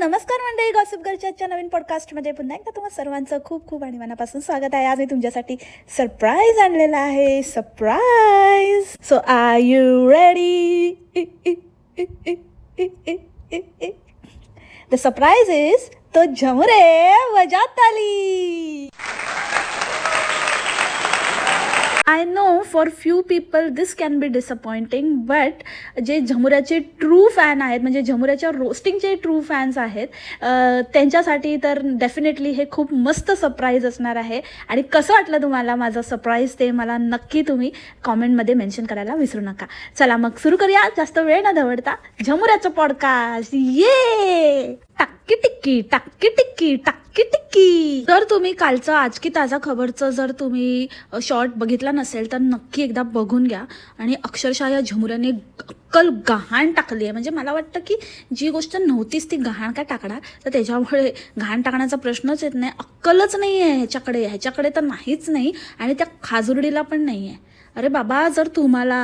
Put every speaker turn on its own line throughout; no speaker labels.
नमस्कार मंडळी गॉसिप गर्लच्या नवीन पॉडकास्टमध्ये पुन्हा एकदा तुम्हाला सर्वांचं खूप खूप आणि मनापासून स्वागत आहे. आज मी तुमच्यासाठी सरप्राईज आणलेला आहे. Surprise so are you ready the surprise is तो झमरे वजात आली. I know for few people this can be disappointing but जे झमुऱ्याचे ट्रू फॅन आहेत म्हणजे झमुऱ्याच्या रोस्टिंगचे ट्रू फॅन्स आहेत त्यांच्यासाठी तर डेफिनेटली हे खूप मस्त सरप्राईज असणार आहे. आणि कसं वाटलं तुम्हाला माझं सरप्राईज ते मला नक्की तुम्ही कॉमेंटमध्ये मेन्शन करायला विसरू नका. चला मग सुरू करूया. जास्त वेळ न दवडता झमुऱ्याचं पॉडकास्ट ये टाक्की टिक्की टाक्की टिक्की टाक्की टिक्की जर तुम्ही कालचं आज की ताजा खबरचं जर तुम्ही शॉर्ट बघितला नसेल तर नक्की एकदा बघून घ्या. आणि अक्षरशः या झमुऱ्याने अक्कल गहाण टाकली आहे. म्हणजे मला वाटतं की जी गोष्ट नव्हतीच ती गहाण काय टाकणार? तर त्याच्यामुळे घाण टाकण्याचा प्रश्नच येत नाही. अक्कलच नाही आहे ह्याच्याकडे. ह्याच्याकडे तर नाहीच नाही. आणि त्या खाजुरडीला पण नाही आहे अरे बाबा जर तुम्हाला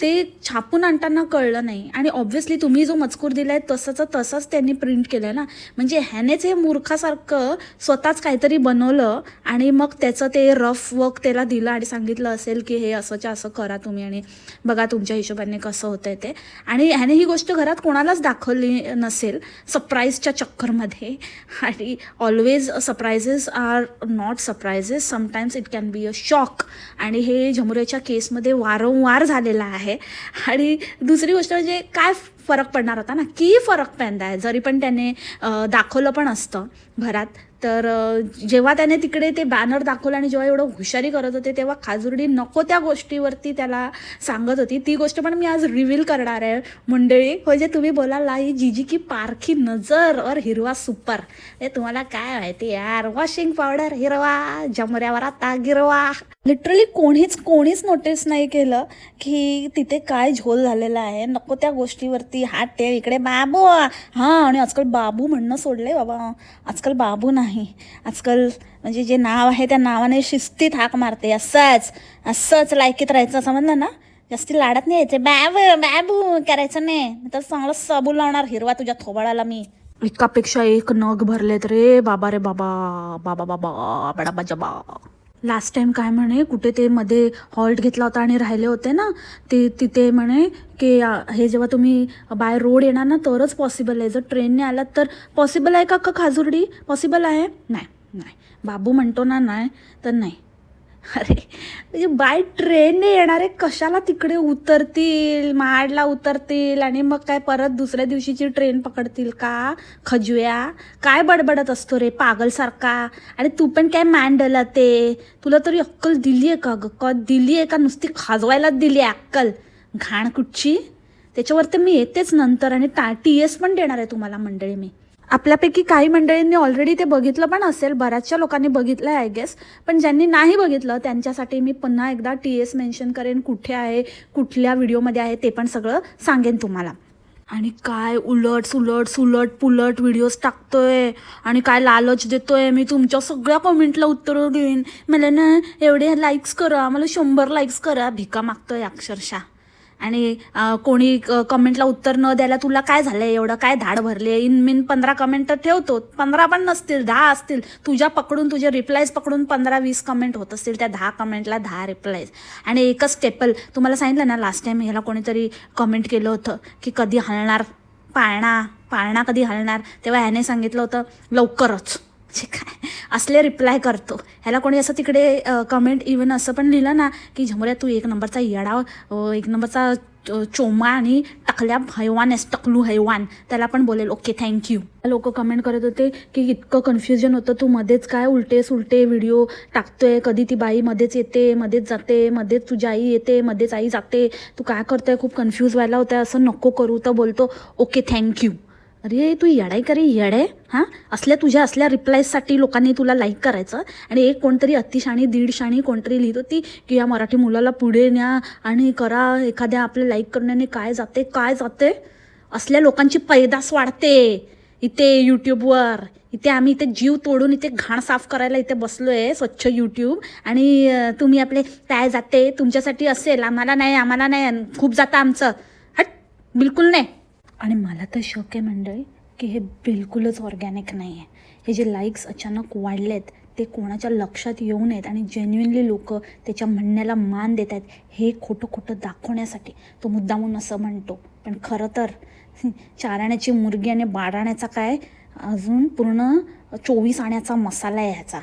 ते छापून आणताना कळलं नाही आणि ऑब्व्हियसली तुम्ही जो मजकूर दिला आहे तसंच तसंच त्यांनी प्रिंट केलं आहे ना. म्हणजे ह्यानेच हे मूर्खासारखं स्वतःच काहीतरी बनवलं आणि मग त्याचं ते रफ वर्क त्याला दिलं आणि सांगितलं असेल की हे असंच्या असं करा तुम्ही आणि बघा तुमच्या हिशोबाने कसं होतंय ते. आणि ह्याने ही गोष्ट घरात कोणालाच दाखवली नसेल सरप्राईजच्या चक्करमध्ये. आणि always surprises are not surprises sometimes it can be a shock आणि हे झमुरेच्या केसमध्ये वारंवार झालेला आहे. आणि दुसरी गोष्ट म्हणजे काय फरक पडणार होता ना? की फरक पडणार आहे? जरी पण त्याने दाखवलं पण असतं घरात. तर जेव्हा त्याने तिकडे ते बॅनर दाखवलं आणि जेव्हा एवढं हुशारी करत होते तेव्हा खाजुर्डी नको त्या गोष्टीवरती त्याला सांगत होती. ती गोष्ट पण मी आज रिव्हील करणार आहे. मंडळी म्हणजे तुम्ही बोलायला ही जीजी की पारखी नजर और हिरवा सुपर. हे तुम्हाला काय माहिती यार वॉशिंग पावडर हिरवा जमऱ्यावर आता गिरवा. लिटरली कोणीच कोणीच नोटीस नाही केलं की तिथे काय झोल झालेला आहे. नको त्या गोष्टीवरती. हात ते इकडे बाबू. हां आणि आजकाल बाबू म्हणणं सोडलंय बाबा. आजकाल बाबू नाही. नाही. आजकाल म्हणजे जे नाव आहे त्या नावाने शिस्तीत हाक मारते. असंच असंच लायकीत राहायचं समजलं ना जास्ती लाडत नाही यायचे. बॅब बॅबू करायचं नाही. तर चांगलं सबू लावणार. हिरवा तुझ्या थोबाळाला मी. एकापेक्षा एक नग भरलेत रे. बाबा रे बाबा बाबा बाबा बडा बजबा लास्ट टाइम काय म्हणे कुठे ते मध्ये हॉल्ट घेतला होता आणि राहिले होते ना ते तिथे म्हणे की हे जेव्हा तुम्ही बाय रोड येणार ना तरच पॉसिबल आहे. जर ट्रेनने आलात तर पॉसिबल आहे का का खाजुर्डी? पॉसिबल आहे? नाही नाही. बाबू म्हणतो ना नाही तर नाही. अरे म्हणजे बाय ट्रेनने येणारे कशाला तिकडे उतरतील महाडला उतरतील आणि मग काय परत दुसऱ्या दिवशीची ट्रेन पकडतील का? खजुया? काय बडबडत असतो रे पागलसारखा? आणि तू पण काय मांडला ते? तुला तरी अक्कल दिली आहे का ग? का दिली आहे का? नुसती खाजवायलाच दिली आहे अक्कल. घाण कुठची? त्याच्यावर तर मी येतेच नंतर आणि टा टी एस पण देणार आहे तुम्हाला मंडळी मी. आपल्यापैकी काही मंडळींनी ऑलरेडी ते बघितलं पण असेल बऱ्याचशा लोकांनी बघितलं आहे आय गेस पण ज्यांनी नाही बघितलं त्यांच्यासाठी मी पुन्हा एकदा टी एस मेन्शन करेन कुठे आहे कुठल्या व्हिडिओमध्ये आहे ते पण सगळं सांगेन तुम्हाला. आणि काय उलट सुलट सुलट पुलट व्हिडिओज टाकतोय आणि काय लालच देतोय मी तुमच्या सगळ्या कॉमेंटला उत्तरं देईन. मला ना एवढे लाईक्स करा मला शंभर लाईक्स करा भिका मागतोय अक्षरशः. आणि कोणी क- कमेंटला उत्तर न द्यायला तुला काय झालंय? एवढं काय धाड भरले इन मिन पंधरा कमेंट तर ठेवतो. पंधरा पण नसतील दहा असतील. तुझ्या पकडून तुझे रिप्लायज पकडून पंधरा वीस कमेंट होत असतील. त्या दहा कमेंटला दहा रिप्लायज आणि एकच स्टेपल तुम्हाला सांगितलं ना लास्ट टाइम ह्याला कोणीतरी कमेंट केलं होतं की कधी हलणार पाळणा पाळणा कधी हलणार? तेव्हा ह्याने सांगितलं होतं लवकरच. म्हणजे काय असले रिप्लाय करतो. ह्याला कोणी असं तिकडे कमेंट इवन असं पण लिहिलं ना की झमऱ्या तू एक नंबरचा येडा एक नंबरचा चोमा आणि टकल्या हैवान आहेस टकलू हैवान. त्याला पण बोलेल ओके थँक्यू लोक कमेंट करत होते की इतकं कन्फ्युजन होतं तू मध्येच काय उलटे सुलटे व्हिडिओ टाकतोय? कधी ती बाई मध्येच येते मध्येच जाते मध्येच तुझी आई येते मध्येच आई जाते. तू काय करतोय? खूप कन्फ्यूज व्हायला होतं असं नको करू. तर बोलतो ओके थँक्यू अरे तू येडाय का रे येडे? हां? असल्या तुझ्या असल्या रिप्लायसाठी लोकांनी तुला लाईक करायचं. आणि एक कोणतरी अतिशाणी दीडशाणी कोणतरी लिहित होती की या मराठी मुलाला पुढे न्या आणि करा एखाद्या आपल्या लाईक करण्याने काय जाते काय जाते? असल्या लोकांची पैदास वाढते. इथे यूट्यूबवर इथे आम्ही इथे जीव तोडून इथे घाण साफ करायला इथे बसलो आहे स्वच्छ यूट्यूब आणि तुम्ही आपले काय जाते तुमच्यासाठी असेल. आम्हाला नाही आम्हाला नाही खूप जातं आमचं. हट बिलकुल नाही. आणि मला तर शक आहे मंडळी की हे बिलकुलच ऑर्गॅनिक नाही आहे हे जे लाईक्स अचानक वाढलेत ते कोणाच्या लक्षात येऊ नयेत आणि जेन्युनली लोक त्याच्या म्हणण्याला मान देत आहेत हे खोटं खोटं दाखवण्यासाठी. तो मुद्दामून असं म्हणतो पण खरं तर चाराण्याची मुर्गी आणि बाराण्याचा काय? अजून पूर्ण चोवीस आण्याचा मसाला आहे ह्याचा.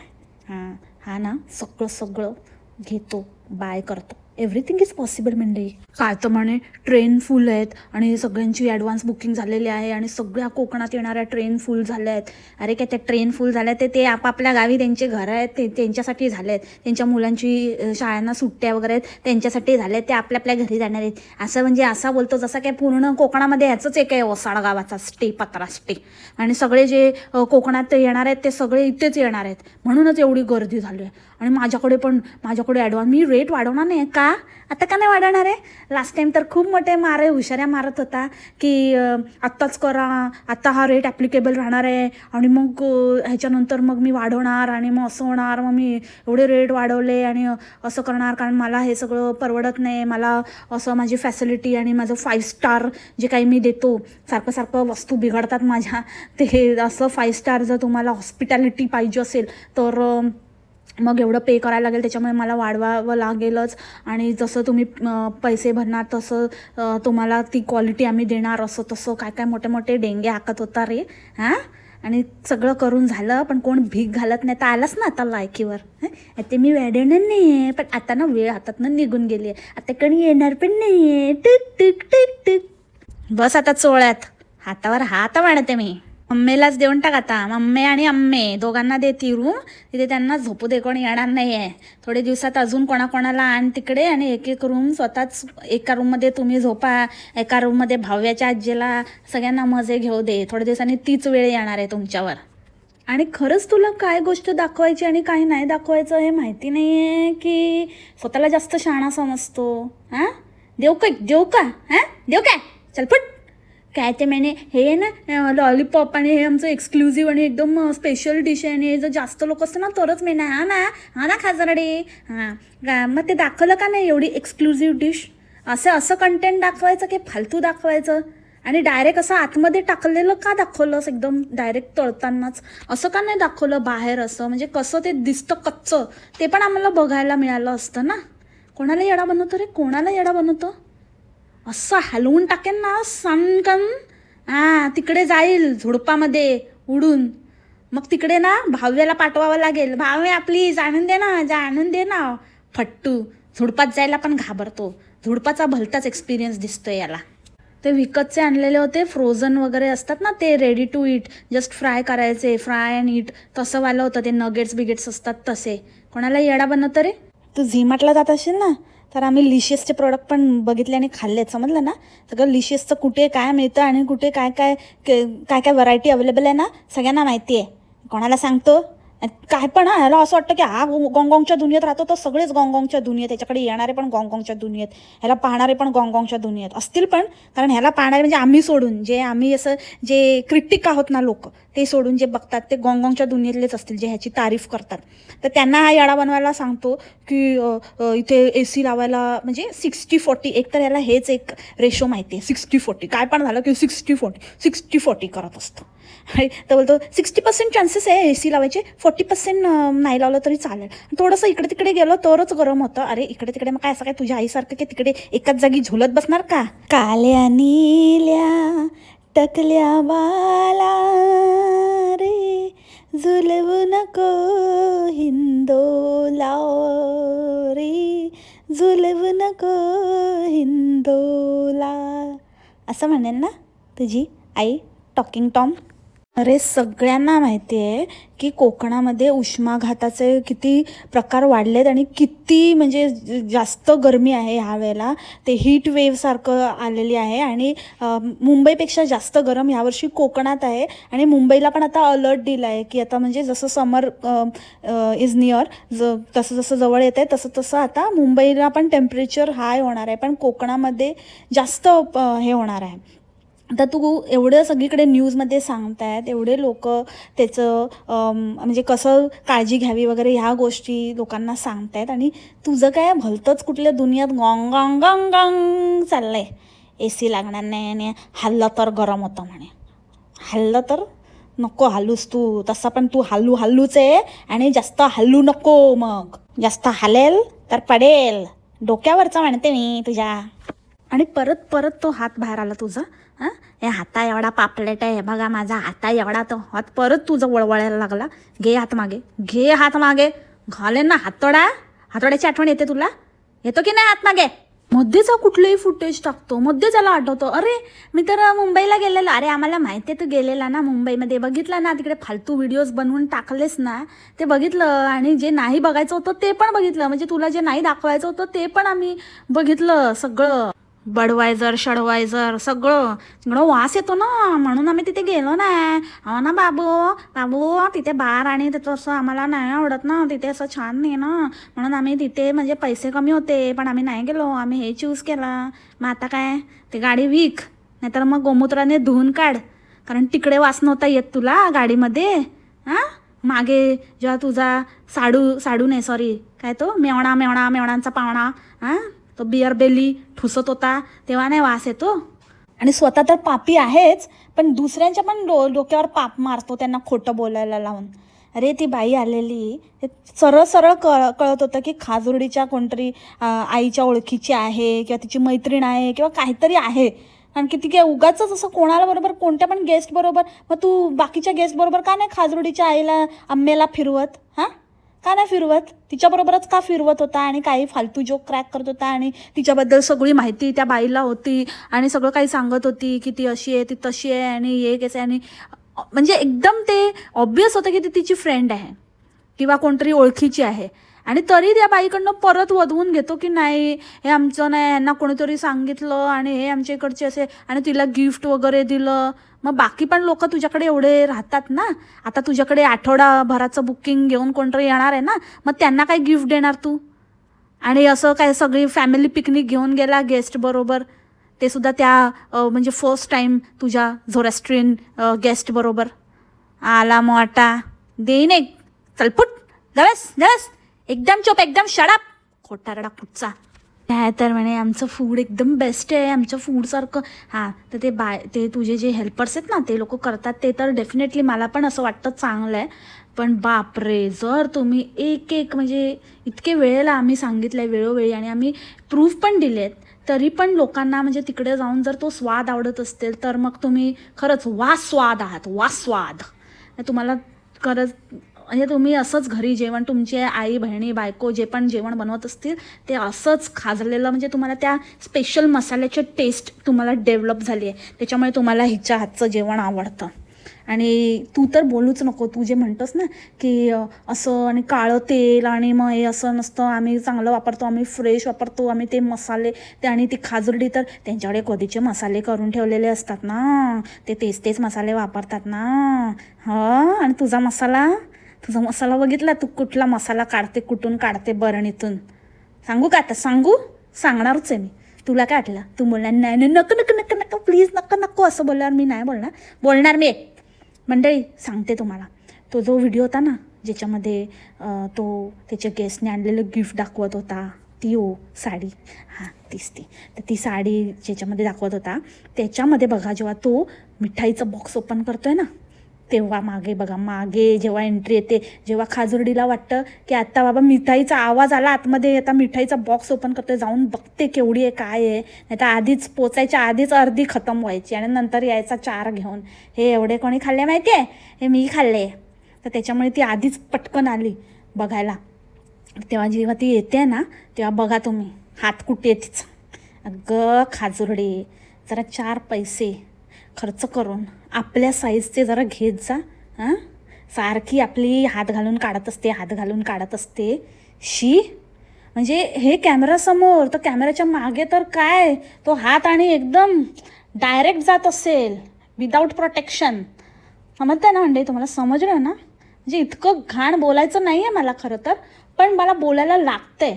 हां हा ना सगळं सगळं घेतो बाय करतो. एव्हरीथिंग इज पॉसिबल मंडळी काय तर म्हणे ट्रेन फुल आहेत आणि सगळ्यांची ॲडव्हान्स बुकिंग झालेली आहे आणि सगळ्या कोकणात येणाऱ्या ट्रेन फुल झाल्या आहेत. अरे काय त्या ट्रेन फुल झाल्या ते ते आपापल्या गावी त्यांचे घरं आहेत ते त्यांच्यासाठी झाले आहेत. त्यांच्या मुलांची शाळांना सुट्ट्या वगैरे आहेत त्यांच्यासाठी झाले आहेत ते आपल्या आपल्या घरी जाणार आहेत. असं म्हणजे असा बोलतो जसं काय पूर्ण कोकणामध्ये ह्याचंच एक आहे ओसाड गावाचा स्टे पत्रा स्टे आणि सगळे जे कोकणात येणार आहेत ते सगळे इथेच येणार आहेत. म्हणूनच एवढी गर्दी झाली आहे. आणि माझ्याकडे पण माझ्याकडे ॲडव्हान्स मी रेट वाढवणार नाही का आता का नाही वाढवणार आहे? लास्ट टाइम तर खूप मोठे मारे हुशाऱ्या मारत होता की आत्ताच करा आत्ता हा रेट ॲप्लिकेबल राहणार आहे आणि मग ह्याच्यानंतर मग मी वाढवणार आणि मग असं होणार मग मी एवढे रेट वाढवले आणि असं करणार कारण मला हे सगळं परवडत नाही. मला असं माझी फॅसिलिटी आणि माझं फाईव्ह स्टार जे काही मी देतो सारखं सारखं वस्तू बिघडतात माझ्या ते असं फाईव्ह स्टार जर तुम्हाला हॉस्पिटॅलिटी पाहिजे असेल तर मग एवढं पे करायला लागेल त्याच्यामुळे मला वाढवावं लागेलच. आणि जसं तुम्ही पैसे भरणार तसं तुम्हाला ती क्वालिटी आम्ही देणार असं तसं काय काय मोठे मोठे डेंगे हाकत होता रे हां? आणि सगळं करून झालं पण कोण भीक घालत नाही. तर आलाच ना आता लायकीवर ते मी वेडवणार नाही आहे पण आता ना वेळ हातातनं निघून गेली आहे आता कणी येणार पण नाही आहे टिक टिक टिक टिक. बस आता चोळ्यात. हातावर हात वाढते मी. अम्मेलाच देऊन टाक आता. अम्मे आणि अम्मे दोघांना दे ती रूम तिथे त्यांना झोपू दे कोण येणार नाही आहे थोडे दिवसात अजून कोणाकोणाला आण तिकडे आणि एक एक रूम स्वतःच एका रूममध्ये तुम्ही झोपा. एका रूममध्ये भाव्याच्या आजीला सगळ्यांना मजे घेऊ दे. थोड्या दिवसांनी तीच वेळ येणार आहे तुमच्यावर. आणि खरंच तुला काय गोष्ट दाखवायची आणि काय नाही दाखवायचं हे माहिती नाही आहे की स्वतःला जास्त शहाणा समजतो? हां देऊ काय देऊ का? हां देऊ काय चल पट काय ते मैंने हे ना लॉलीपॉप आणि हे आमचं एक्सक्लुझिव्ह आणि एकदम स्पेशल डिश आहे आणि हे जर जास्त लोक असतं ना तरच मेन आहे हा ना हा ना खाजराडे? हां. मग ते दाखवलं का नाही एवढी एक्सक्लुझिव्ह डिश असं असं कंटेंट दाखवायचं की फालतू दाखवायचं? आणि डायरेक्ट असं आतमध्ये टाकलेलं का दाखवलंस एकदम डायरेक्ट तळतानाच? असं का नाही दाखवलं बाहेर असं? म्हणजे कसं ते दिसतं कच्चं? ते पण आम्हाला बघायला मिळालं असतं ना? कोणाला येडा बनवतो रे? कोणाला येडा बनवतो? असं हलवून टाकेन ना सणकन हां तिकडे जाईल झुडपामध्ये उडून. मग तिकडे ना भाव्याला पाठवावं लागेल. भाव्या प्लीज आणून दे ना जा आणून दे ना. फट्टू झुडपात जायला पण घाबरतो. झुडपाचा भलताच एक्सपिरियन्स दिसतोय याला. ते विकतचे आणलेले होते फ्रोझन वगैरे असतात ना ते ready to eat just fry करायचे फ्राय अँड इट तसं वालं होतं ते नगेट्स बिगेट्स असतात तसे. कोणाला येडा बनवतं रे. तू झिमाटला जात असेल ना तर आम्ही लिशियसचे प्रोडक्ट पण बघितले आणि खाल्ले समजलं ना? सगळं लिशियसचं कुठे काय मिळतं आणि कुठे काय काय के- काय काय व्हरायटी अवेलेबल आहे ना सगळ्यांना माहिती आहे कोणाला सांगतो? काय पण ह्याला असं वाटतं की हा गो- दुनियेत राहतो तर सगळेच गॉंगॉंगच्या दुनियेत त्याच्याकडे येणारे पण गॉंगॉंगच्या दुनियेत ह्याला पाहणारे पण गॉंगॉंगच्या दुनियेत. असतील पण कारण ह्याला पाहणारे म्हणजे आम्ही सोडून जे आम्ही असं जे क्रिटिक आहोत ना लोक ते सोडून जे बघतात ते गोंगॉंगच्या दुनियेतलेच असतील जे ह्याची तारीफ करतात. तर त्यांना हा याडा बनवायला सांगतो की इथे ए सी लावायला म्हणजे सिक्स्टी फोर्टी एक तर याला हेच एक रेशो माहिती आहे सिक्स्टी फोर्टी काय पण झालं की सिक्स्टी फोर्टी सिक्स्टी फोर्टी करत असतं. तर बोलतो सिक्स्टी पर्सेंट चान्सेस आहे ए सी लावायचे फोर्टी पर्सेंट नाही लावलं तरी चालेल. थोडंसं इकडे तिकडे गेलो तरच गरम होतं. अरे इकडे तिकडे मग काय असं काय तुझ्या आईसारखं की तिकडे एकाच जागी झुलत बसणार का? काल्या नील्या टकल्या बाला रे झुलवू नको हिंदोला रे झुलवू नको हिंदोला असं म्हणेल ना तुझी आई टॉकिंग टॉम? अरे सगळ्यांना माहिती आहे की कोकणामध्ये उष्माघाताचे किती प्रकार वाढलेत आणि किती म्हणजे जास्त गरमी आहे ह्या वेळेला. ते हीट वेव्हसारखं आलेली आहे आणि मुंबईपेक्षा जास्त गरम ह्यावर्षी कोकणात आहे. आणि मुंबईला पण आता अलर्ट दिला आहे की आता म्हणजे जसं समर इज नियर ज तसं जसं जवळ येत आहे तसं तसं आता मुंबईला पण टेम्परेचर हाय होणार आहे. पण कोकणामध्ये जास्त हे होणार आहे. तर तू एवढं सगळीकडे न्यूजमध्ये सांगतायत एवढे लोक त्याचं म्हणजे कसं काळजी घ्यावी वगैरे ह्या गोष्टी लोकांना सांगतायत आणि तुझं काय भलतंच कुठल्या दुनियात गॉंग गॉंग गॉंग गॉंग चाललंय. ए सी लागणार नाही आणि हल्ला तर गरम होतं म्हणे. हल्लं तर नको हालूस तू तसं पण तू हल्लू हल्लूच आहे आणि जास्त हल्लू नको मग. जास्त हालेल तर पडेल. डोक्यावरचा म्हणते मी तुझ्या. आणि परत परत तो हात बाहेर आला तुझा. हां? हे हाता एवढा पापलेट आहे. हे बघा माझा हाता एवढा तो हात परत तुझं वळवळायला लागला. घे हात मागे. घे हात मागे. घालेन ना हातोडा. हातोड्याची आठवण येते तुला? येतो की नाही हात मागे? मध्येचा कुठलंही फुटेज टाकतो. मध्ये त्याला आठवतो. अरे मी तर मुंबईला गेलेलो. अरे आम्हाला माहिती आहे तू गेलेला ना मुंबईमध्ये. बघितलं ना तिकडे फालतू व्हिडिओज बनवून टाकलेस ना. ते बघितलं आणि जे नाही बघायचं होतं ते पण बघितलं. म्हणजे तुला जे नाही दाखवायचं होतं ते पण आम्ही बघितलं सगळं. बडवायझर शडवायझर सगळं. सगळं वास येतो ना. म्हणून आम्ही तिथे गेलो नाही. हो ना बाबू बाबू तिथे बार आणि तिथं असं आम्हाला नाही आवडत ना. तिथे असं छान नाही ना. म्हणून आम्ही तिथे म्हणजे पैसे कमी होते पण आम्ही नाही गेलो. आम्ही हे चूज केला. मग आता काय? ते गाडी विक. नाहीतर मग गोमूत्राने धुवून काढ. कारण तिकडे वास नव्हता येत तुला गाडीमध्ये. हां? मागे जेव्हा तुझा साडू साडू नाही सॉरी काय तो? मेवणा मेवणा मेवणांचा पावणा हां? तो बिअर बेली ठुसत होता तेव्हा नाही वास येतो? आणि स्वतः तर पापी आहेच पण दुसऱ्यांच्या पण डो डोक्यावर पाप मारतो त्यांना खोटं बोलायला लावून. अरे ती बाई आलेली. सरळ सरळ कळ कळत होतं की खाजुर्डीच्या कोणतरी आईच्या ओळखीची आहे किंवा तिची मैत्रीण आहे किंवा काहीतरी आहे. कारण की ती काय उगाच असं कोणाला बरोबर कोणत्या पण गेस्ट बरोबर मग तू बाकीच्या गेस्ट बरोबर का नाही खाजरुडीच्या आईला अम्मेला फिरवत? हां? का नाही फिरवत? तिच्याबरोबरच का फिरवत होता आणि काही फालतू जोक क्रॅक करत होता आणि तिच्याबद्दल सगळी माहिती त्या बाईला होती आणि सगळं काही सांगत होती की ती अशी आहे ती तशी आहे आणि हे कसं आहे आणि म्हणजे एकदम ते ऑब्वियस होतं की ती तिची फ्रेंड आहे किंवा कोणतरी ओळखीची आहे. आणि तरी त्या बाईकडनं परत वधवून घेतो की नाही हे आमचं नाही यांना कोणीतरी सांगितलं आणि हे आमच्या इकडचे असे आणि तिला गिफ्ट वगैरे दिलं. मग बाकी पण लोक तुझ्याकडे एवढे राहतात ना? आता तुझ्याकडे आठवडाभराचं बुकिंग घेऊन कोणतरी येणार आहे ना? मग त्यांना काय गिफ्ट देणार तू? आणि असं काय सगळी फॅमिली पिकनिक घेऊन गेला गेस्ट बरोबर? ते सुद्धा त्या म्हणजे फर्स्ट टाईम तुझ्या झोरॅस्ट्रीन गेस्ट बरोबर. आला मोठा देईन एक चलपुट. जवस जळस एकदम चोप एकदम शडाप खोटारडा कुठचा? काय तर म्हणे आमचं फूड एकदम बेस्ट आहे आमच्या फूडसारखं हां तर ते बाय ते तुझे जे हेल्पर्स आहेत ना ते लोक करतात ते तर डेफिनेटली मला पण असं वाटतं चांगलं आहे. पण बापरे जर तुम्ही एक एक म्हणजे इतके वेळेला आम्ही सांगितलं आहे वेळोवेळी आणि आम्ही प्रूफ पण दिले आहेत तरी पण लोकांना म्हणजे तिकडे जाऊन जर तो स्वाद आवडत असेल तर मग तुम्ही खरंच वा स्वाद आहात वा स्वाद तुम्हाला खरंच म्हणजे तुम्ही असंच घरी जेवण तुमचे आई बहिणी बायको जे पण जेवण बनवत असतील ते असंच खाजलेलं म्हणजे तुम्हाला त्या स्पेशल मसाल्याची टेस्ट तुम्हाला डेव्हलप झाली आहे. त्याच्यामुळे तुम्हाला हिच्या हातचं जेवण आवडतं. आणि तू तर बोलूच नको. तू जे म्हणतोस ना की असं आणि काळं तेल आणि मग हे असं नसतं. आम्ही चांगलं वापरतो आम्ही फ्रेश वापरतो आम्ही ते मसाले ते आणि ती खाजुर्डी तर त्यांच्याकडे कधीचे मसाले करून ठेवलेले असतात ना. ते तेच तेच मसाले वापरतात ना. हं? आणि तुझा मसाला? तुझा मसाला बघितला? तू कुठला मसाला काढते कुठून काढते बरणीतून सांगू का आता? सांगू? सांगणारच आहे मी. तुला काय वाटलं? तू बोलणार नाही नाही नको नको नको नको प्लीज नको नको असं बोलल्यावर मी नाही बोलणार. बोलणार मी मंडळी सांगते तुम्हाला. तो जो व्हिडिओ होता ना ज्याच्यामध्ये तो त्याच्या गेस्टने आणलेलं गिफ्ट दाखवत होता ती ओ साडी. हां तीच ती. तर ती साडी ज्याच्यामध्ये दाखवत होता त्याच्यामध्ये बघा जेव्हा तो मिठाईचं बॉक्स ओपन करतोय ना तेव्हा मागे बघा मागे जेव्हा एंट्री येते जेव्हा खाजुर्डीला वाटतं की आत्ता बाबा मिठाईचा आवाज आला आतमध्ये आता मिठाईचा बॉक्स ओपन करतोय जाऊन बघते केवढी आहे काय आहे. नाही तर आधीच पोचायच्या आधीच अर्धी खतम व्हायची आणि नंतर यायचा चार घेऊन. हे एवढे कोणी खाल्ले माहिती आहे हे मी खाल्ले. तर त्याच्यामुळे ती आधीच पटकन आली बघायला. तेव्हा जेव्हा ती येते ना तेव्हा बघा तुम्ही. हात कुठे तिचा? अगं खाजुर्डे जरा चार पैसे खर्च करून. आपल्या साईजचे जरा घेत जा हां. सारखी आपली हात घालून काढत असते हात घालून काढत असते. शी. म्हणजे हे कॅमेरासमोर तर कॅमेऱ्याच्या मागे तर काय? तो हात आणि एकदम डायरेक्ट जात असेल विदाऊट प्रोटेक्शन समजतं ना म्हणजे तुम्हाला समजलं ना? म्हणजे इतकं घाण बोलायचं नाही आहे मला खरं तर पण मला बोलायला लागतंय.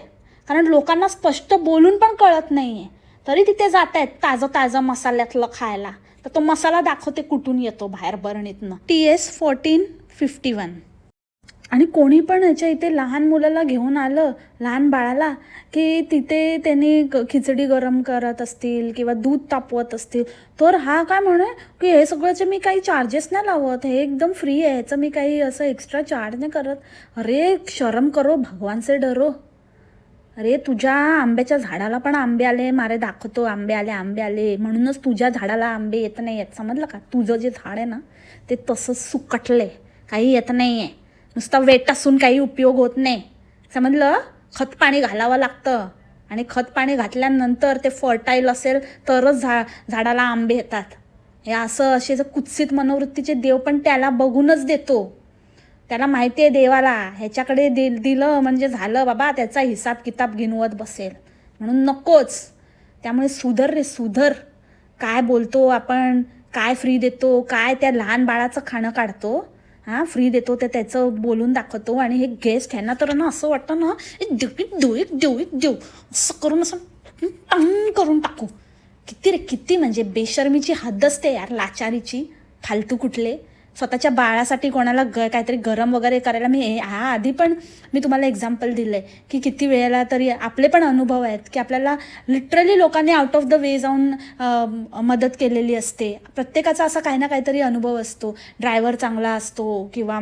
कारण लोकांना स्पष्ट बोलून पण कळत नाही आहे तरी तिथे जात आहेत ताजं ताजं मसाल्यातलं खायला. तर तो मसाला दाखवते कुठून येतो बाहेर बरणीतनं. T S fourteen fifty one आणि कोणी पण याच्या इथे लहान मुलाला घेऊन आलं लहान बाळाला की तिथे त्यांनी ग- खिचडी गरम करत असतील किंवा दूध तापवत असतील तर हा काय म्हणे की हे सगळ्याचे मी काही चार्जेस नाही लावत हे एकदम फ्री आहे ह्याचं मी काही असं एक्स्ट्रा चार्ज नाही करत. अरे शरम करो भगवानचे डरो. अरे तुझ्या आंब्याच्या झाडाला पण आंबे आले. मारे दाखवतो आंबे आले आंबे आले. म्हणूनच तुझ्या झाडाला आंबे येत नाही आहेत समजलं का? तुझं जे झाड आहे ना ते तसंच सुकटले काही येत नाही आहे नुसता वेट असून काही उपयोग होत नाही. समजलं? खत पाणी घालावं लागतं. आणि खत पाणी घातल्यानंतर ते फर्टाईल असेल तरच झा झाडाला आंबे येतात. हे असं असे जर कुत्सित मनोवृत्तीचे देव पण त्याला बघूनच देतो. त्याला माहिती आहे देवाला. ह्याच्याकडे दि दिलं म्हणजे झालं बाबा त्याचा हिसाब किताब गिनवत बसेल. म्हणून नकोच. त्यामुळे सुधर रे सुधर. काय बोलतो आपण? काय फ्री देतो? काय त्या लहान बाळाचं खाणं काढतो? हां फ्री देतो ते त्याचं बोलून दाखवतो आणि हे गेस्ट ह्यांना तर ना असं वाटतं ना देऊ देऊ एक देऊ एक देऊ असं करून असं टंग करून टाकू. किती रे किती म्हणजे बेशर्मीची हद्द असते यार लाचारीची. फालतू कुठले? स्वतःच्या बाळासाठी कोणाला ग काहीतरी गरम वगैरे करायला मी हे- हा आधी पण मी तुम्हाला एक्झाम्पल दिलं आहे की किती वेळेला तरी आपले पण अनुभव आहेत की आपल्याला लिटरली लोकांनी आउट ऑफ द वे जाऊन मदत केलेली असते. प्रत्येकाचा असा काही ना काहीतरी अनुभव असतो. ड्रायव्हर चांगला असतो किंवा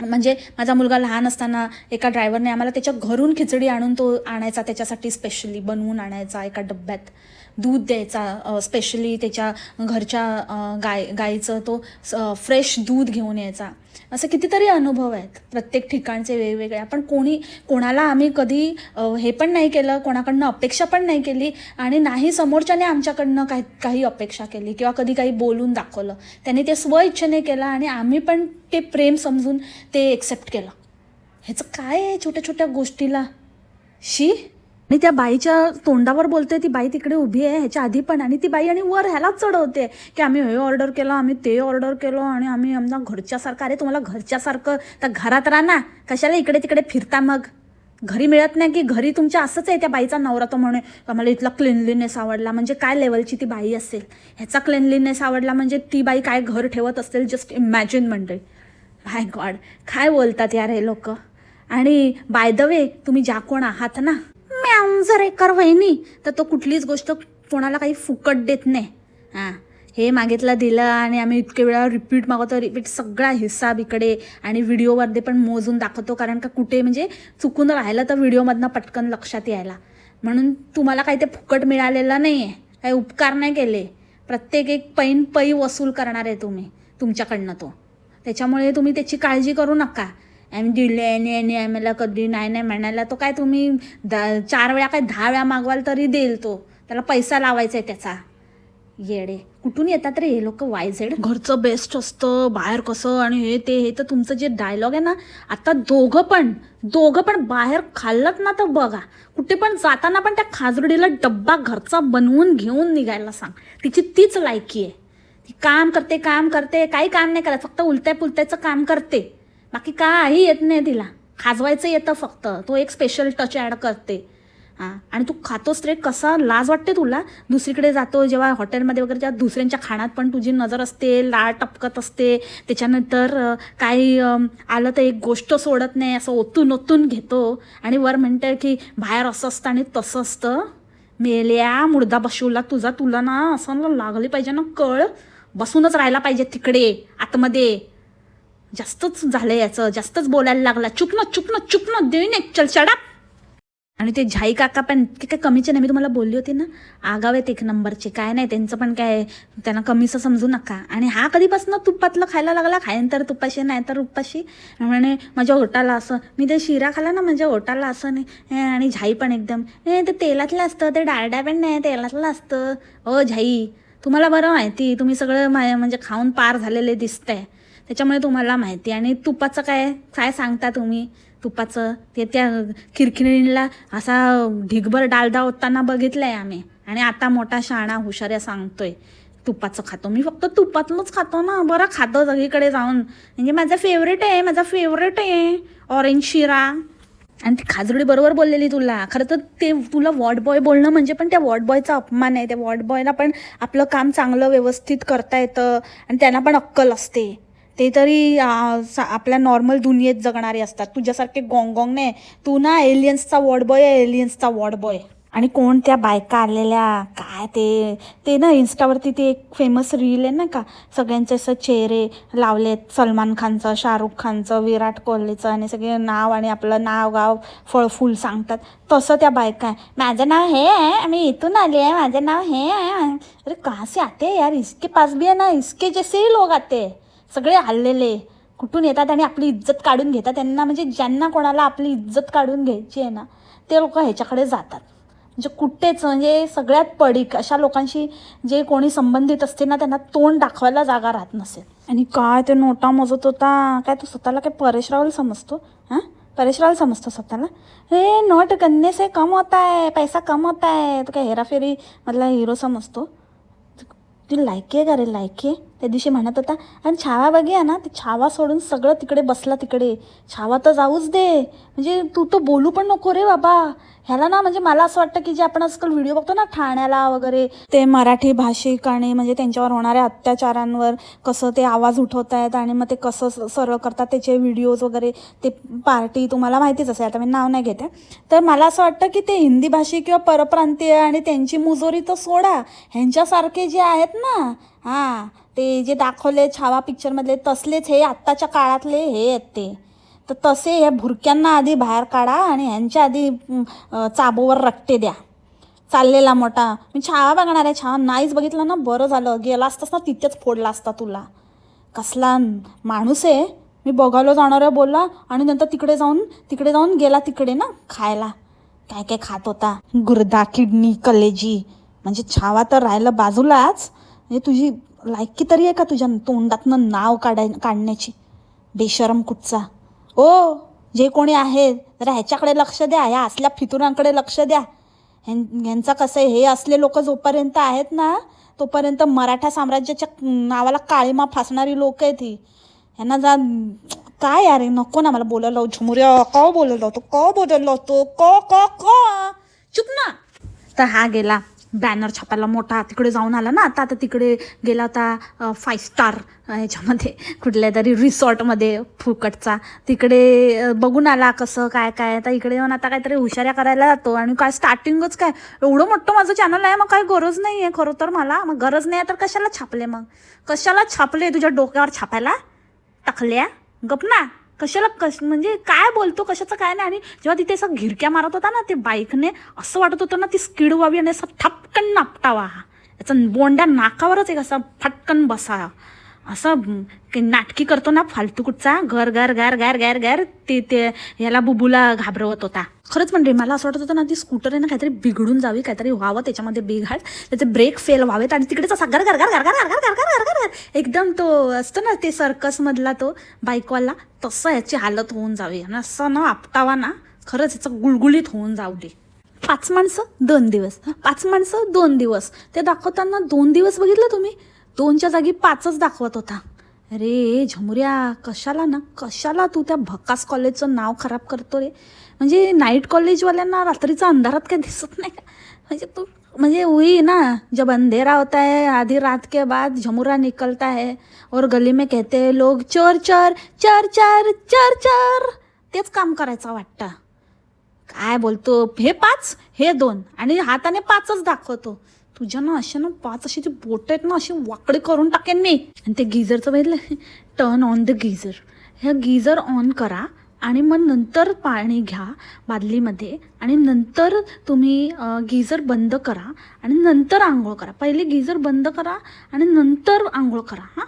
म्हणजे माझा मुलगा लहान असताना एका ड्रायव्हरने आम्हाला त्याच्या घरून खिचडी आणून तो आणायचा त्याच्यासाठी स्पेशली बनवून आणायचा एका डब्यात. दूध द्यायचा स्पेशली त्याच्या घरच्या गाय गाईचं तो फ्रेश दूध घेऊन यायचा. असं कितीतरी अनुभव आहेत. प्रत्येक ठिकाणचे वेगवेगळे. आपण कोणी कोणाला आम्ही कधी हे पण नाही केलं कोणाकडनं अपेक्षा पण नाही केली आणि नाही समोरच्याने आमच्याकडनं काही काही अपेक्षा केली किंवा कधी काही बोलून दाखवलं. त्याने ते स्वइच्छेने केलं आणि आम्ही पण ते प्रेम समजून ते एक्सेप्ट केलं. ह्याचं काय आहे छोट्या छोट्या गोष्टीला? शी? आणि त्या बाईच्या तोंडावर बोलते ती बाई तिकडे उभी आहे ह्याच्या आधी पण आणि ती बाई आणि वर ह्यालाच चढवते की आम्ही हे ऑर्डर केलं आम्ही ते ऑर्डर केलं आणि आम्ही आमच्या घरच्यासारखं अरे तुम्हाला घरच्यासारखं तर घरात राहा ना कशाला इकडे तिकडे फिरता मग? घरी मिळत नाही की घरी तुमच्या असंच आहे त्या बाईचा नवरा तो म्हणे आम्हाला इथला क्लिनलीनेस आवडला. म्हणजे काय लेवलची ती बाई असेल? ह्याचा क्लिनलीनेस आवडला म्हणजे ती बाई काय घर ठेवत असेल? जस्ट इमॅजिन मंडळी. माय गॉड काय बोलतात यार हे लोक? आणि बाय द वे तुम्ही ज्या कोण आहात ना मॅम जर एकर वहिनी तर तो कुठलीच गोष्ट कोणाला काही फुकट देत नाही. हां. हे मागितलं दिलं आणि आम्ही इतके वेळा रिपीट मागवतो रिपीट सगळा हिसाब इकडे आणि व्हिडिओमध्ये पण मोजून दाखवतो कारण का कुठे म्हणजे चुकून राहिलं तर व्हिडिओमधनं पटकन लक्षात यायला. म्हणून तुम्हाला काही ते फुकट मिळालेलं नाही आहे काही उपकार नाही केले. प्रत्येक एक पैन पै वसूल करणार आहे तुम्ही तुमच्याकडनं तो. त्याच्यामुळे तुम्ही त्याची काळजी करू नका. आम्ही दिले आणि आणि आम्हाला कधी नाही नाही म्हणायला. तो काय तुम्ही द चार वेळा काय दहा वेळा मागवाल तरी देईल तो. त्याला पैसा लावायचा आहे त्याचा. येडे. कुठून येतात रे हे लोक? वायझेड घरचं बेस्ट असतं बाहेर कसं आणि हे ते हे तर तुमचं जे डायलॉग आहे ना आता दोघं पण दोघं पण बाहेर खाल्लत ना तर बघा. कुठे पण जाताना पण त्या खाजरडीला डब्बा घरचा बनवून घेऊन निघायला सांग. तिची तीच लायकी आहे. ती काम करते काम करते काही काम नाही करत फक्त उलट्या पुलत्याचं काम करते. बाकी काही येत नाही तिला. खाजवायचं येतं फक्त. तो एक स्पेशल टच ॲड करते. हां. आणि तू खातोस रे कसा लाज वाटते तुला? दुसरीकडे जातो जेव्हा हॉटेलमध्ये वगैरे जेव्हा दुसऱ्यांच्या खाण्यात पण तुझी नजर असते लाळ टपकत असते. त्याच्यानंतर काही आलं तर एक गोष्ट सोडत नाही असं ओतून ओतून घेतो. आणि वर म्हणते की बाहेर असं असतं आणि तसं असतं. मेल्या मुर्दा बसवला तुझा तुला ना असं ना लागली पाहिजे ना कळ. बसूनच राहायला पाहिजे तिकडे आतमध्ये. जास्तच झालं याचं जास्तच बोलायला लागला. चुकणं चुकणं चुकणं ना चुप देईन एक चल चढा आणि ते झाई काका पण ते काय कमीचे नाही मी तुम्हाला बोलली होती ना आगाव आहेत एक नंबरचे काय नाही त्यांचं पण काय त्यांना कमीचं समजू नका. आणि हा कधीपासून तुपातलं खायला लागला खायन तर तुपाशी नाही तर उपाशी. म्हणे माझ्या ओटाला असं मी ते शिरा खाला ना माझ्या ओटाला असं नाही हे, आणि झाई पण एकदम हे ते तेलातलं असतं ते डाळड्या पण नाही तेलातलं असतं. ओ झाई तुम्हाला बरं माहिती तुम्ही सगळं म्हणजे खाऊन पार झालेले दिसतंय. त्याच्यामुळे तुम्हाला माहिती आणि तुपाचं काय काय सांगता तुम्ही? तुपाचं? ते त्या खिरखिरीला असा ढिगभर डालडा बघितलं बघितलंय आम्ही. आणि आता मोठा शाणा हुशाऱ्या सांगतोय. तुपाचं खातो. मी फक्त तुपातलंच खातो ना. बरं खातो सगळीकडे जाऊन. म्हणजे माझा फेवरेट आहे माझा फेवरेट आहे. ऑरेंज शिरा. आणि ती खाजरुडी बरोबर बोललेली तुला. खरं तर ते तुला वॉर्ड बॉय बोलणं म्हणजे पण त्या वॉर्ड बॉयचा अपमान आहे. त्या वॉर्ड बॉयला पण आपलं काम चांगलं व्यवस्थित करता येतं. आणि त्यांना पण अक्कल असते. ते तरी सा- आपल्या नॉर्मल दुनियेत जगणारे असतात. तुझ्यासारखे गोंगोंग नाही. तू ना एलियन्सचा वॉर्ड बॉय आहे एलियन्सचा वॉर्ड बॉय आणि कोण त्या बायका आलेल्या काय ते ते ना इन्स्टावरती ते एक फेमस रील आहे ना का? सगळ्यांचे असं चेहरे लावलेत. सलमान खानचं शाहरुख खानचं विराट कोहलीचं आणि सगळे नाव आणि आपलं नाव गाव फळफूल सांगतात. तसं त्या बायका आहे. माझं नाव हे आहे आम्ही इथून आले आहे माझं नाव हे आहे. अरे कहाँ से आते यार इसके पास भी आहे ना इसके जैसे ही लोग आते. सगळे हल्लेले कुठून येतात आणि आपली इज्जत काढून घेतात त्यांना म्हणजे ज्यांना कोणाला आपली इज्जत काढून घ्यायची आहे ना ते लोक ह्याच्याकडे जातात. म्हणजे कुठेच म्हणजे सगळ्यात पडीक अशा लोकांशी जे कोणी संबंधित असते ना त्यांना तोंड दाखवायला जागा राहत नसेल. आणि काय ते नोटा मोजत होता? काय तू स्वतःला काय परेश रावल समजतो? हां? परेश रावल समजतो स्वतःला? हे नोट गन्ने से कम होता है पैसा कम होता है तो काय हेराफेरी मधला हिरो समजतो? ती लायकी आहे का रे लायकी आहे? त्या दिवशी म्हणत होता आणि छावा बघिया ना ते छावा सोडून सगळं तिकडे बसला तिकडे. छावा तर जाऊच दे. म्हणजे तू तर बोलू पण नको रे बाबा. ह्याला ना म्हणजे मला असं वाटतं की जे आपण आजकाल व्हिडिओ बघतो ना ठाण्याला वगैरे ते मराठी भाषिक आणि म्हणजे त्यांच्यावर होणाऱ्या अत्याचारांवर कसं ते आवाज उठवत आहेत आणि मग ते कसं सरळ करतात त्याचे व्हिडिओज वगैरे ते पार्टी तुम्हाला माहितीच असेल आता मी नाव नाही घेते. तर मला असं वाटतं की ते हिंदी भाषिक किंवा परप्रांतीय आणि त्यांची मुजोरी तर सोडा. ह्यांच्यासारखे जे आहेत ना हां ते जे दाखवले छावा पिक्चरमधले तसलेच हे आत्ताच्या काळातले हे आहेत ते. तर तसे ह्या भुरक्यांना आधी बाहेर काढा आणि ह्यांच्या आधी चाबोवर रट्टे द्या. चाललेला मोठा. मी छावा बघणार आहे छावा नाहीच बघितलं ना बरं झालं. गेला असतास ना तिथेच फोडला असता तुला. कसला माणूस आहे. मी बघायला जाणार आहे बोलला. आणि नंतर तिकडे जाऊन तिकडे जाऊन गेला तिकडे ना खायला. काय काय खात होता. गुर्दा किडनी कलेजी. म्हणजे छावा तर राहिलं बाजूलाच. म्हणजे तुझी लायकी तरी आहे का तुझ्या तोंडातनं नाव काढाय काढण्याची? बेशरम कुठचा? ओ जे कोणी आहे जरा ह्याच्याकडे लक्ष द्या ह्या असल्या फितुरांकडे लक्ष द्या. ह्यां ह्यांचा कसं आहे हे असले लोक जोपर्यंत आहेत ना तोपर्यंत मराठा साम्राज्याच्या नावाला काळीमा फासणारी लोक आहेत ही. ह्यांना जा काय अरे नको ना मला बोलायला झुमुऱ्या का बोलायला होतो का बोलायला होतो क क क चुप ना. तर हा गेला. बॅनर छापायला मोठा. तिकडे जाऊन आला ना आता आता तिकडे गेला होता फाईव्ह स्टार ह्याच्यामध्ये कुठल्या तरी रिसॉर्टमध्ये फुकटचा. तिकडे बघून आला कसं काय काय. आता इकडे येऊन आता काहीतरी हुशाऱ्या करायला जातो. आणि काय स्टार्टिंगच काय? एवढं मोठं माझं चॅनल आहे मग काही गरज नाही आहे खरं तर मला. मग गरज नाही आहे तर कशाला छापले मग? कशाला छापले तुझ्या डोक्यावर छापायला? टाकल्या? गप ना. कशाला कश म्हणजे काय बोलतो कशाचं काय नाही. आणि जेव्हा तिथे असं घिरक्या मारत होता ना ते बाईकने असं वाटत होतं ना ती स्किड व्हावी आणि असं ठपकन नापटावा याचा बोंड्या नाकावरच एक असा फटकन बसा असं नाटकी करतो ना फालतू कुठचा घर घर घर घर घर घर ते ते याला बुबूला घाबरवत होता खरंच म्हणजे मला असं वाटत होतं ना ती स्कूटर आहे ना काहीतरी बिघडून जावी काहीतरी व्हावं त्याच्यामध्ये बिघाड त्याचे ब्रेक फेल व्हावेत आणि तिकडेच असा घर घर घर घर घर घर घर घर घर घर एकदम तो असतो ना ते सर्कसमधला तो बाईकवाला तसं याची हालत होऊन जावी आणि असं ना आपटावा ना खरंच याचं गुळगुळीत होऊन जाऊ दे पाच माणसं दोन दिवस. पाच माणसं दोन दिवस. ते दाखवताना दोन दिवस बघितलं तुम्ही? दोनच्या जागी पाचच दाखवत होता. अरे झमुऱ्या कशाला ना? कशाला तू त्या भकास कॉलेजचं नाव खराब करतो रे? म्हणजे नाईट कॉलेजवाल्यांना रात्रीचा अंधारात काय दिसत नाही का? म्हणजे तू म्हणजे वही ना जब अंधेरा होता है आधी रात के बाद झमुरा निकलता है. और गली में कहते हैं लोग चोर चोर चोर चोर चोर चोर. तेच काम करायचं वाटतं. काय बोलतो? हे पाच हे दोन. आणि हाताने पाचच दाखवतो. तुझ्या ना अशा ना पाच अशी जी बोट आहेत ना अशी वाकडे करून टाकेन मी. आणि ते गिझरचं बघितलं? टर्न ऑन द गिझर ह्या गिझर ऑन करा आणि मग नंतर पाणी घ्या बादलीमध्ये. आणि नंतर तुम्ही गिझर बंद करा आणि नंतर आंघोळ करा. पहिले गिझर बंद करा आणि नंतर आंघोळ करा हां?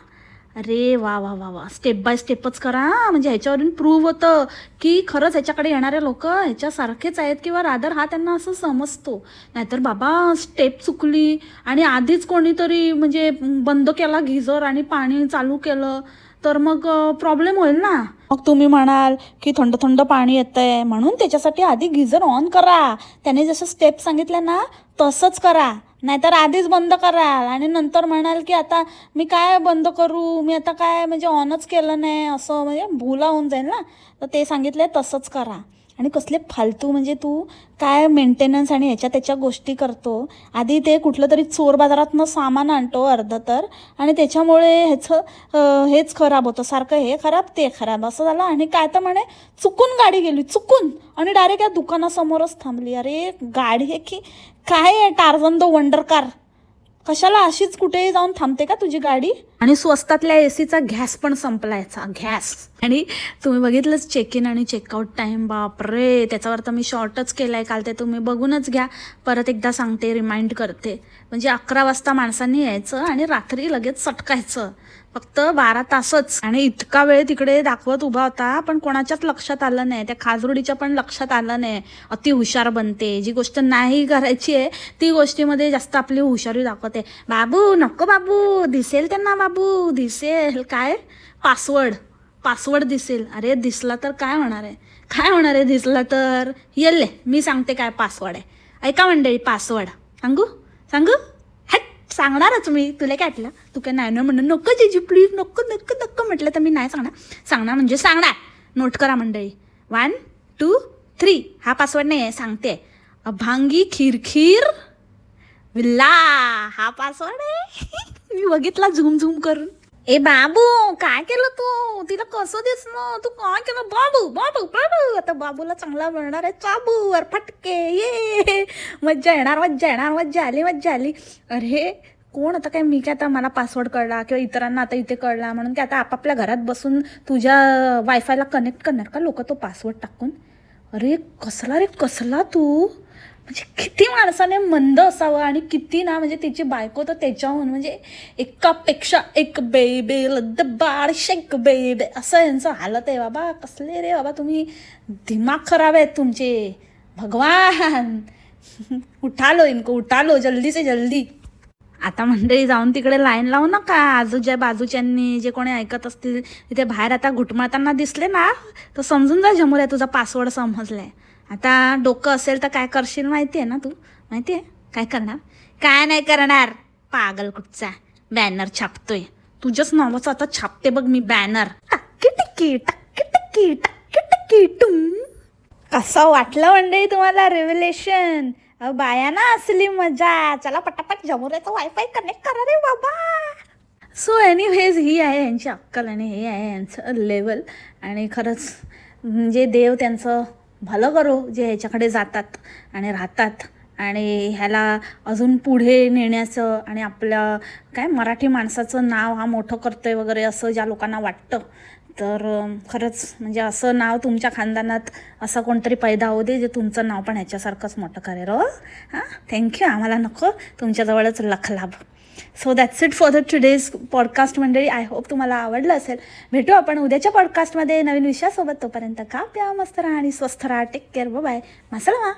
अरे वा वा वा वा. स्टेप बाय स्टेपच करा म्हणजे ह्याच्यावरून प्रूव्ह होतं की खरंच ह्याच्याकडे येणारे लोक ह्याच्यासारखेच आहेत किंवा रादर हा त्यांना असं समजतो. नाहीतर बाबा स्टेप चुकली आणि आधीच कोणीतरी म्हणजे बंद केला गिझर आणि पाणी चालू केलं. तर मग प्रॉब्लेम होईल ना? मग तुम्ही म्हणाल की थंड थंड पाणी येतंय म्हणून त्याच्यासाठी आधी गिझर ऑन करा. त्याने जसं स्टेप सांगितल्या ना तसंच करा. नाहीतर आधीच बंद कराल. आणि नंतर म्हणाल की आता मी काय बंद करू? मी आता काय म्हणजे ऑनच केलं नाही असं म्हणजे भुला होऊन जाईल ना? तर ते सांगितलं तसंच करा. आणि कसले फालतू म्हणजे तू काय मेंटेनन्स आणि ह्याच्या त्याच्या गोष्टी करतो? आधी ते कुठलं तरी चोर बाजारातनं सामान आणतो अर्ध तर. आणि त्याच्यामुळे ह्याचं हेच खराब होतं. सारखं हे खराब ते खराब असं झालं. आणि काय तर म्हणे चुकून गाडी गेली चुकून. आणि डायरेक्ट या दुकानासमोरच थांबली. अरे गाडी आहे की काय आहे? टार्झन द वंडर कार कशाला अशीच कुठेही जाऊन थांबते का तुझी गाडी? आणि स्वस्तातल्या एसीचा गॅस पण संपलायचा घॅस गॅस. आणि तुम्ही बघितलंच चेक इन आणि चेकआउट टाईम बापरे. त्याच्यावर तर मी शॉर्टच केला आहे काल ते तुम्ही बघूनच घ्या. परत एकदा सांगते रिमाइंड करते. म्हणजे अकरा वाजता माणसांनी यायचं आणि रात्री लगेच सटकायचं. फक्त बारा तासच. आणि इतका वेळ तिकडे दाखवत उभा होता पण कोणाच्याच लक्षात आलं नाही. त्या खाजरुडीच्या पण लक्षात आलं नाही. अति हुशार बनते. जी गोष्ट नाही करायची आहे ती गोष्टीमध्ये जास्त आपली हुशारी दाखवते. बाबू नको बाबू. दिसेल त्यांना बाबू. दिसेल. काय? पासवर्ड. पासवर्ड दिसेल. अरे दिसला तर काय होणार आहे? काय होणार आहे दिसला तर? येल्ले मी सांगते काय पासवर्ड आहे. ऐका मंडळी पासवर्ड. सांगू? सांगू? हॅट सांगणारच मी. तुला काय वाटलं? तू काय नाही ना म्हणणं नको जीजी प्लीज नको नको नको म्हटलं तर मी नाही सांगणार. सांगणार म्हणजे सांगणार. नोट करा मंडळी. वन टू थ्री हा पासवर्ड नाही आहे सांगते. अभांगी खीरखीर विल्ला. हा पासवर्ड आहे. मी बघितला झूम झूम करून. ए बाबू काय केलं तू? तिला कसं दिसलं? तू काय केलं? बाबू बाबू बाबू. आता बाबूला चांगला मिळणार आहे. चाबू वर फटके ये. मज्जा येणार मज्जा येणार मज्जा आली मज्जा आली. अरे कोण आता काय मी काय आता मला पासवर्ड कळला किंवा इतरांना आता इथे कळला म्हणून काय आता आपापल्या घरात बसून तुझ्या वायफायला कनेक्ट करणार का लोक तो पासवर्ड टाकून? अरे कसला रे कसला तू? म्हणजे किती माणसाने मंद असावं आणि किती ना म्हणजे तिची बायको तर त्याच्याहून म्हणजे एकापेक्षा एक बेबे लद्द बाळशेक बेबे असं यांचं हालत आहे बाबा. कसले रे बाबा तुम्ही? दिमाग खराब आहेत तुमचे. भगवान! उठालो इनको उठालो जल्दी से जल्दी. आता मंडळी जाऊन तिकडे लाईन लावू नका. आजूच्या बाजूच्यांनी जे कोणी ऐकत असतील तिथे बाहेर आता घुटमाळताना दिसले ना तर समजून जा झमुऱ्या तुझा पासवर्ड समजलाय. आता डोकं असेल तर काय करशील माहिती आहे ना तू? माहिती आहे? काय करणार? काय नाही करणार. पागल कुठचा? बॅनर छापतोय. तुझ्याच नावाचं आता छापते बघ मी बॅनर. टक्की टिक्की टक्की टिक्की टक्की टिक्की टुम. कसं वाटलं मंडळी तुम्हाला रेव्हलेशन बाया ना असली मजा. चला पटापट जमुऱ्याचं वायफाय कनेक्ट करा रे बाबा. सो एनिवेज ही आहे यांची अक्कल आणि हे आहे यांचं लेवल आणि खरंच म्हणजे देव त्यांचं भलं करो जे ह्याच्याकडे जातात आणि राहतात. आणि ह्याला अजून पुढे नेण्याचं आणि आपल्या काय मराठी माणसाचं नाव हा मोठं करतोय वगैरे असं ज्या लोकांना वाटतं. तर खरंच म्हणजे असं नाव तुमच्या खानदानात असं कोणतरी पैदा होऊ दे जे तुमचं नाव पण ह्याच्यासारखंच मोठं करेल. हो? हां? थँक्यू आम्हाला नको. तुमच्याजवळच लख लाभ. So that's it for the today's podcast मंडळी. आय होप तुम्हाला आवडलं असेल. भेटू आपण उद्याच्या पॉडकास्टमध्ये नवीन विषयासोबत तोपर्यंत का प्या मस्त राहा आणि स्वस्थ राहा. Take care bye मसलमा